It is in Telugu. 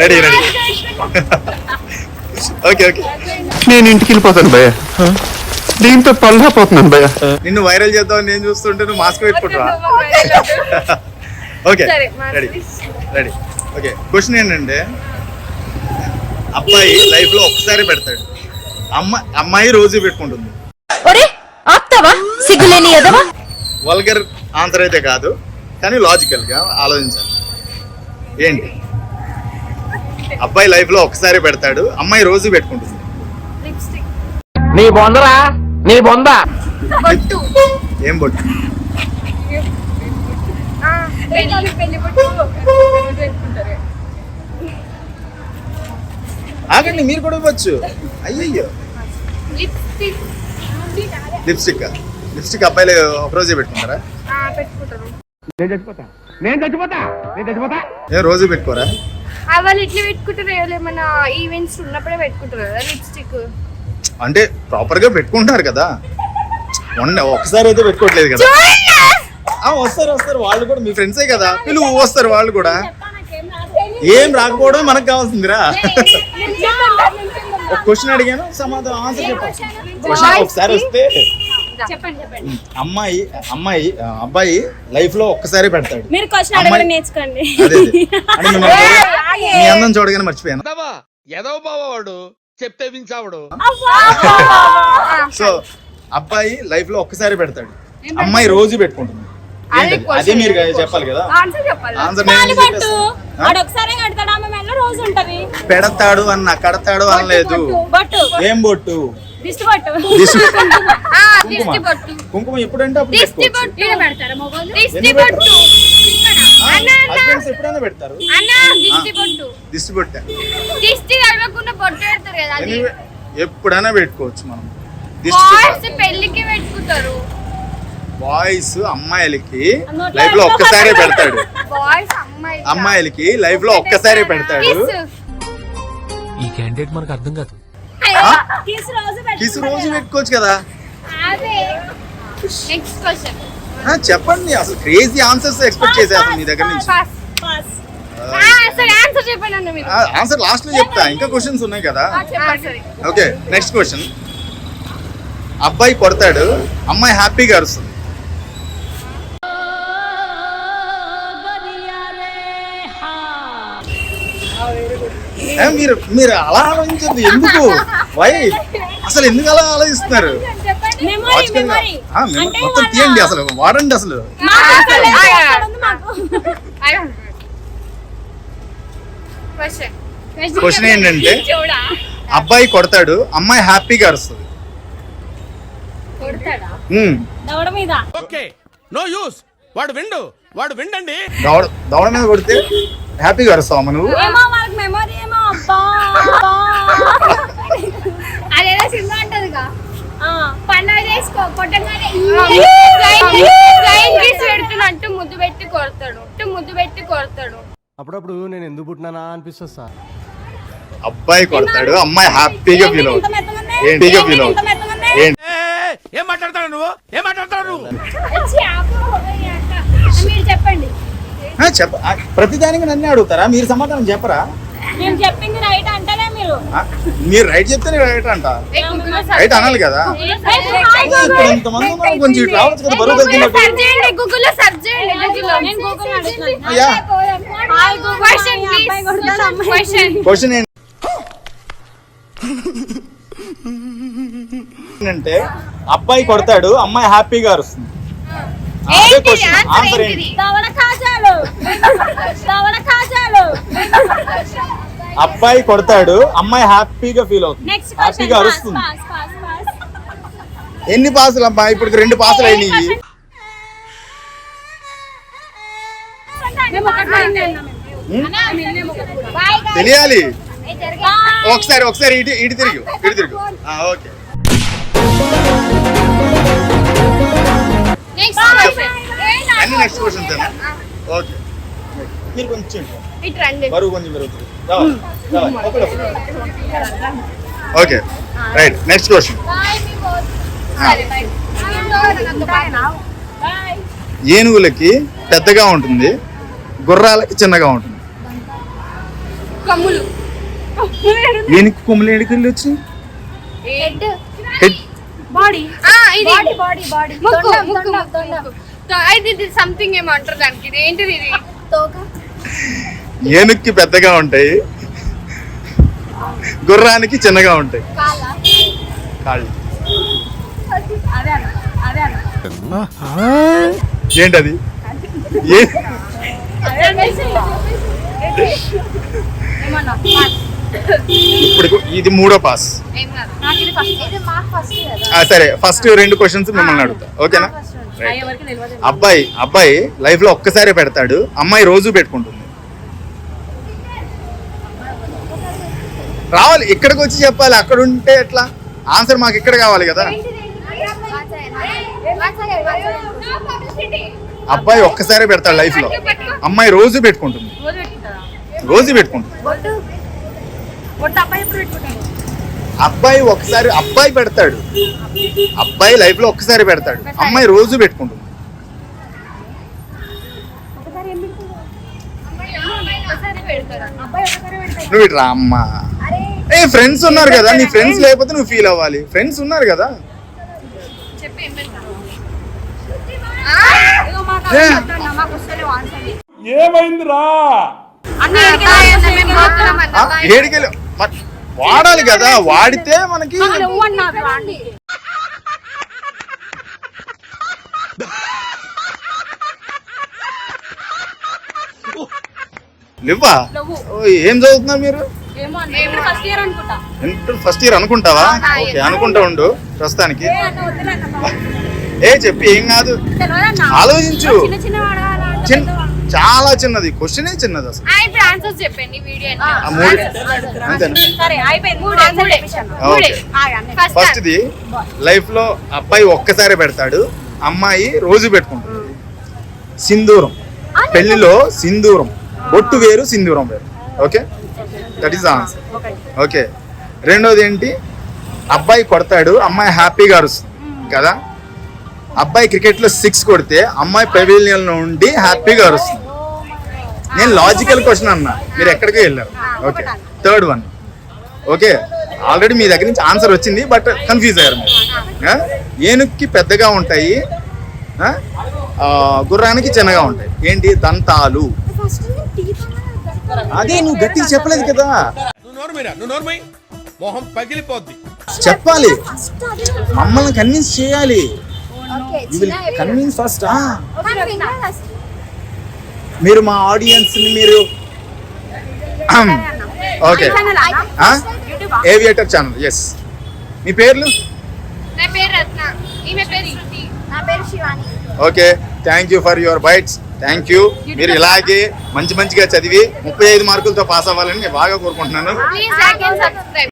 రెడీ రెడీ ఓకే ఓకే నేను ఇంటికి వెళ్ళిపోతాను భయ్య. దీంతో పల్లాపోతున్నాను భయ్య. నిన్ను వైరల్ చేద్దాం నేను చూస్తుంటే నువ్వు మాస్క్ పెట్టుకుంటురా ఓకే సరే, రెడీ రెడీ ఓకే క్వశ్చన్ ఏంటంటే అబ్బాయి లైఫ్లో ఒక్కసారి పెడతాడు. అమ్మ అమ్మాయి రోజు పెట్టుకుంటుంది. సిగ్గులేని వల్గర్ ఆన్సర్ అయితే కాదు కానీ లాజికల్గా ఆలోచించాలి. ఏంటి? అబ్బాయి లైఫ్లో ఒక్కసారి పెడతాడు అమ్మాయి రోజు పెట్టుకుంటుంది. లిప్స్టిక్. నీ బొందరా? నీ బొంద? బొట్టు. ఏం బొట్టు? ఆగండి మీరు కూడా ఇవ్వచ్చు. అయ్యయ్యో. Lipstick lipstick. లిప్స్టిక్ అబ్బాయిలు ఒక రోజే పెట్టుకుంటారా. నేను చచ్చిపోతా. నేను చచ్చిపోతా. నేను చచ్చిపోతా. ఏం రోజు పెట్టుకోరా? వాళ్ళు ఇట్లా పెట్టుకుంటారు ఏమైనా ఈవెంట్స్ ఉన్నప్పుడే పెట్టుకుంటారు కదా లిప్స్టిక్ అంటే ప్రాపర్గా పెట్టుకుంటారు కదా. మొన్న ఒకసారి అయితే పెట్టుకోవట్లేదు కదా. వస్తారు వస్తారు. వాళ్ళు కూడా మీ ఫ్రెండ్సే కదా. పిలువు వస్తారు వాళ్ళు కూడా. ఏం రాకపోవడం మనకు కావాల్సిందిరా. ఒక క్వశ్చన్ అడిగాను సమాధానం ఆన్సర్ చెప్పాలి క్వశ్చన్ ఒకసారి వస్తే చెప్పండి. చెప్పండి అమ్మాయి అమ్మాయి అబ్బాయి లైఫ్లో ఒక్కసారి పెడతాడు. మీరు క్వశ్చన్ అమ్మాయి- అడగడం నేర్చుకోండి. అదే మీ చూడగానే మర్చిపోయాను. ఎదవా బావవాడు చెప్తే వించావుడు. సో అబ్బాయి లైఫ్లో ఒక్కసారి పెడతాడు. అమ్మాయి రోజు పెట్టుకుంటుంది? అదే మీరు చెప్పాలి కదా? ఆన్సర్ చెప్పాలి? ఆన్సర్ కడతాడు? ఆమె మెల్ల రోజు ఉంటది. పెడతాడు అన్న కడతాడు అనలేదు. బొట్టు ఏం బొట్టు? దిష్టి దిష్టి కుంకుమ దిష్టి బొట్టు. కుంకుమ. ఎప్పుడంటే అప్పుడు దిష్టి బొట్టు. పెడతారా దిష్టి బొట్టు. ఎప్పుడైనా పెడతారు? అన్న దిష్టి బొట్టు. దిష్టి బొట్ట. దిష్టి తగలకుండా బొట్టు పెడతారు కదా అది. Anyway, ఎప్పుడైనా పెట్టుకోవచ్చు మనం. దిష్టి పెట్టుకుంటారు. బాయ్స్ అమ్మాయిలకి లైఫ్లో ఒక్కసారే పడతాడు? బాయ్స్ అమ్మాయిలకి లైఫ్లో ఒక్కసారే పెడతాడు. ఈ క్యాండిడేట్ మనకు అర్థం కాదు. కిస్ రోజు పెట్టుకోవచ్చు కదా? అదే. నెక్స్ట్ క్వశ్చన్ ఆ, చెప్పండి అసలు క్రేజీ ఆన్సర్స్ ఎక్స్పెక్ట్ చేసేస్తాను మీ దగ్గర నుంచి. ఆన్సర్ లాస్ట్లో చెప్తా. ఇంకా క్వశ్చన్స్ ఉన్నాయి కదా? ఆ, సరే. ఓకే నెక్స్ట్ క్వశ్చన్ అబ్బాయి కొడతాడు అమ్మాయి హ్యాపీగా అరుస్తుంది. మీరు మీరు అలా ఆలోచించద్దు. ఎందుకు? వై? అసలు ఎందుకు అలా ఆలోచిస్తున్నారు? మొత్తం తీయండి అసలు. వాడండి అసలు. క్వశ్చన్ ఏంటంటే అబ్బాయి కొడతాడు అమ్మాయి హ్యాపీగా అరుస్తుంది. కొడతాడా? ఉమ్. దవడ మీద. ఓకే. No use. వాడు విండు. వాడు విండండి. దవడ దవడ మీద కొడితే హ్యాపీగా అరుస్తావా నువ్వు? పెడుతున్నట్టు ముద్దు పెట్టి కొడతాడు ముద్దు పెట్టి కొడతాడు. అప్పుడప్పుడు నేను ఎందుకు పుట్టినానా అనిపిస్తుంది సార్. అబ్బాయి కొడతాడు అమ్మాయి హ్యాపీగా ఫీల్ అవుతుంది. ఫీల్ అవుతుంది. ఏం మాట్లాడతాడు నువ్వు? ఏం మాట్లాడతాడు నువ్వు. మీరు చెప్పండి. చెప్ప ప్రతిదానికి నన్నే అడుగుతారా? మీరు సమాధానం చెప్పరా? చెప్పింది రైట్ మీరు. రైట్ చెప్తే నేను రైట్ అంట. రైట్ అనాలి కదా. ఇంతమంది కొంచెం ఇటు రావచ్చు కదా బరువు తగ్గినట్టు సెర్చ్ చేయండి గూగుల్లో సెర్చ్ చేయండి. గూగుల్లో నేను గూగుల్ అడుగుతున్నాను. అయ్యా. హాయ్ గూగుల్ క్వశ్చన్ ఈ అబ్బాయి కొడతాడు, అమ్మాయి క్వశ్చన్ క్వశ్చన్ ఏంటంటే అబ్బాయి కొడతాడు అమ్మాయి హ్యాపీగా అరుస్తుంది. అదే క్వశ్చన్ ఆన్సర్ ఏంటి? అబ్బాయి కొడతాడు అమ్మాయి హ్యాపీగా ఫీల్ అవుతుంది. నెక్స్ట్ హ్యాపీగా క్వశ్చన్ అరుస్తుంది. పాస్ పాస్ పాస్ ఎన్ని పాసులు అమ్మా ఇప్పుడు రెండు పాసులు అయినాయి. బాయ్ తెలియాలి. ఒకసారి ఒకసారి ఇటు ఇటు తిరిగి ఇటు తిరిగి. ఆ, ఓకే. నెక్స్ట్ క్వశ్చన్ అన్ని నెక్స్ట్ క్వశ్చన్ ఓకే. మీరు కొంచెం ఇటు రండి బరువు కొంచెం పెరుగుతుంది. రావాలి, రావాలి. ఒకరు, ఒకరు. Okay. Right next question boy boy ఏనుగులకి పెద్దగా ఉంటుంది గుర్రాలకి చిన్నగా ఉంటుంది. కమ్ములు. ఏనుగు కొమ్ములు ఏడుకెళ్ళి వచ్చి హెడ్ హెడ్ బాడీ ఇది. బాడీ బాడీ బాడీ ఇది సంథింగ్ ఏమో అంటారు దానికి. ఇది ఏంటిది ఇది? తోక. ఏనుక్కి పెద్దగా ఉంటాయి. గుర్రానికి చిన్నగా ఉంటాయి. కాళ్ళ. ఏంటది? ఏ? ఏమన్నా? ఇప్పుడు ఇది మూడో పాస్. ఏం కాదు. నాకు ఇది ఫస్ట్. ఇది మాకు ఫస్ట్ కదా. ఆ, సరే. ఫస్ట్ రెండు క్వశ్చన్స్ మిమ్మల్ని అడుగుతా. ఓకేనా? అబ్బాయి అబ్బాయి లైఫ్లో ఒక్కసారి పెడతాడు అమ్మాయి రోజు పెట్టుకుంటుంది. రావాలి ఇక్కడికి వచ్చి చెప్పాలి అక్కడ ఉంటే ఎట్లా? ఆన్సర్ మాకు ఇక్కడ కావాలి కదా. అబ్బాయి ఒక్కసారి పెడతాడు లైఫ్లో. అమ్మాయి రోజు పెట్టుకుంటుంది. రోజు పెట్టుకుంటుంది? అబ్బాయి ఒకసారి అబ్బాయి పెడతాడు. అబ్బాయి లైఫ్లో ఒక్కసారి పెడతాడు. అమ్మాయి రోజు పెట్టుకుంటుంది. ఒకసారి ఒకసారి ఒకసారి నువ్వు ఇట్రా అమ్మా. ఏ ఫ్రెండ్స్ ఉన్నారు కదా నీ ఫ్రెండ్స్ లేకపోతే నువ్వు ఫీల్ అవ్వాలి. ఫ్రెండ్స్ ఉన్నారు కదా. ఏమైందిరా. ఏడికెళ్ళి వాడాలి కదా వాడితే మనకి ఏం చదువుతున్నారు మీరు? ఇంటర్ ఫస్ట్ ఇయర్ అనుకుంటావా? ఓకే. అనుకుంటా ఉండు ప్రస్తుతానికి. ఏ చెప్పి ఏం కాదు. ఆలోచించు. చిన్న చాలా చిన్నది. క్వశ్చనే చిన్నది అసలు. ఆ, ఇప్పుడు ఆన్సర్స్ చెప్పండి వీడియో ఫస్ట్ ఫస్ట్ది లైఫ్లో అబ్బాయి ఒక్కసారి పెడతాడు. అమ్మాయి రోజు పెట్టుకుంటుంది. సింధూరం. పెళ్ళిలో సింధూరం. బొట్టు వేరు సింధూరం వేరు. Okay? That is answer okay. రెండోది ఏంటి? అబ్బాయి కొడతాడు అమ్మాయి హ్యాపీగా అరుస్తుంది. కదా? అబ్బాయి క్రికెట్లో సిక్స్ కొడితే అమ్మాయి పెవిలియన్ నుండి హ్యాపీగా అరుస్తుంది. నేను లాజికల్ క్వశ్చన్ అన్నా. మీరు ఎక్కడికి వెళ్ళారు. Okay third one okay already మీ దగ్గర నుంచి ఆన్సర్ వచ్చింది బట్ కన్ఫ్యూజ్ అయ్యారు మీరు. ఆ? ఏనుక్కి పెద్దగా ఉంటాయి గుర్రానికి చిన్నగా ఉంటాయి. ఏంటి? దంతాలు. అదే నువ్వు గట్టిగా చెప్పలేదు కదా. మొహం పగిలిపోద్ది. చెప్పాలి. మమ్మల్ని కన్విన్స్ చేయాలి. కన్విన్స్ ఫస్ట్ మీరు మా ఆడియన్స్ని మీరు ఓకే. ఏవియేటర్ ఛానల్ ఎస్ మీ పేర్లు? నా పేరు రత్న. ఈమె పేరు శృతి. నా పేరు Shivani. Okay. Thank you for your bytes thank you మీరు ఇలాగే మంచి మంచిగా చదివి ముప్పై ఐదు మార్కులతో పాస్ అవ్వాలని నేను బాగా కోరుకుంటున్నాను.